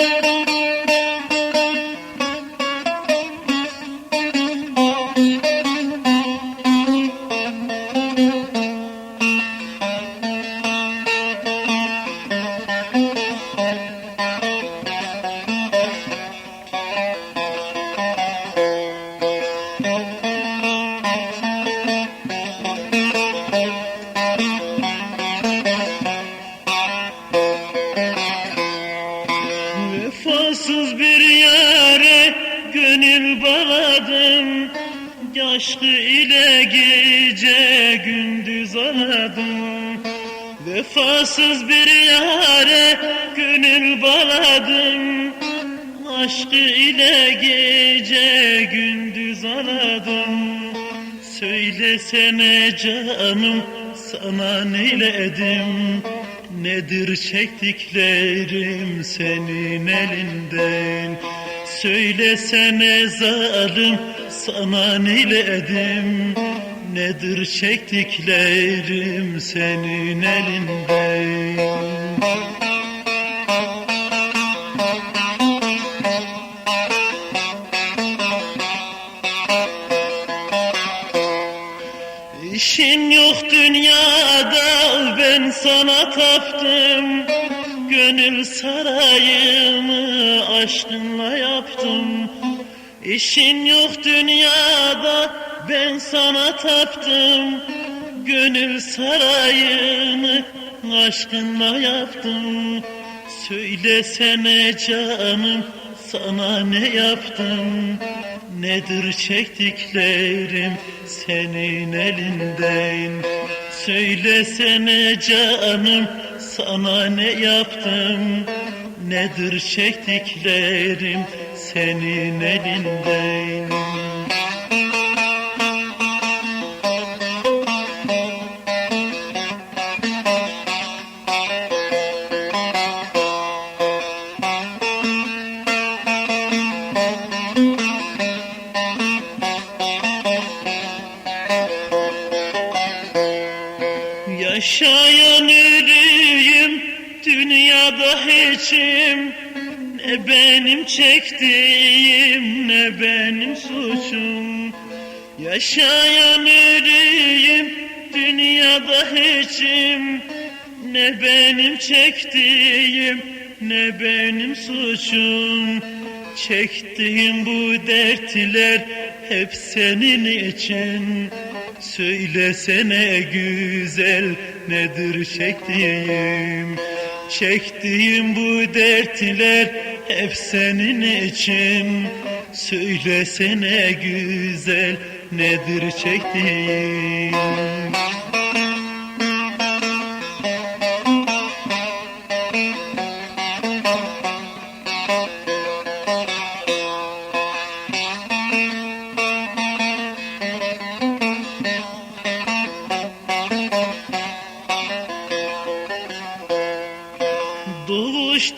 Thank you. Gönül bağladım. Aşkı ile gece gündüz aradım. Vefasız bir yare gönül bağladım. Aşkı ile gece gündüz aradım. Söylesene canım sana neyledim? Nedir çektiklerim senin elinden Söylesene zalim sana neyledim? Nedir çektiklerim senin elinden İşin yok dünyada ben sana taptım Gönül sarayımı aşkınla yaptım. İşin yok dünyada ben sana taptım. Gönül sarayımı aşkınla yaptım. Söylesene canım sana ne yaptım? Nedir çektiklerim senin elinden? Söylesene canım sana ne yaptım Nedir çektiklerim senin elinden Yaşayan dünyada hiçim Ne benim çektiğim ne benim suçum. Yaşayan ölüyüm dünyada hiçim Ne benim çektiğim ne benim suçum. Çektiğim bu dertler hep senin için. Söylesene güzel nedir çektiğim Çektiğim bu dertler hep senin için. Söylesene güzel nedir çektiğim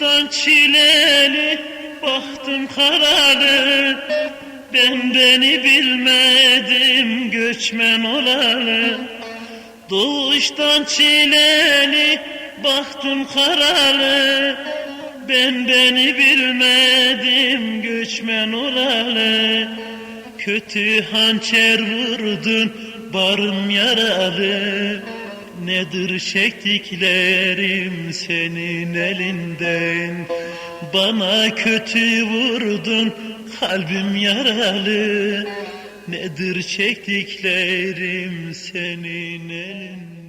Doğuştan çileli, bahtım karalı Ben beni bilmedim göçmen olalı. Doğuştan çileli, bahtım karalı. Ben beni bilmedim göçmen olalı. Kötü hançer vurdun, barım yaralı Nedir çektiklerim senin elinden? Bana kötü vurdun kalbim yaralı. Nedir çektiklerim senin elinden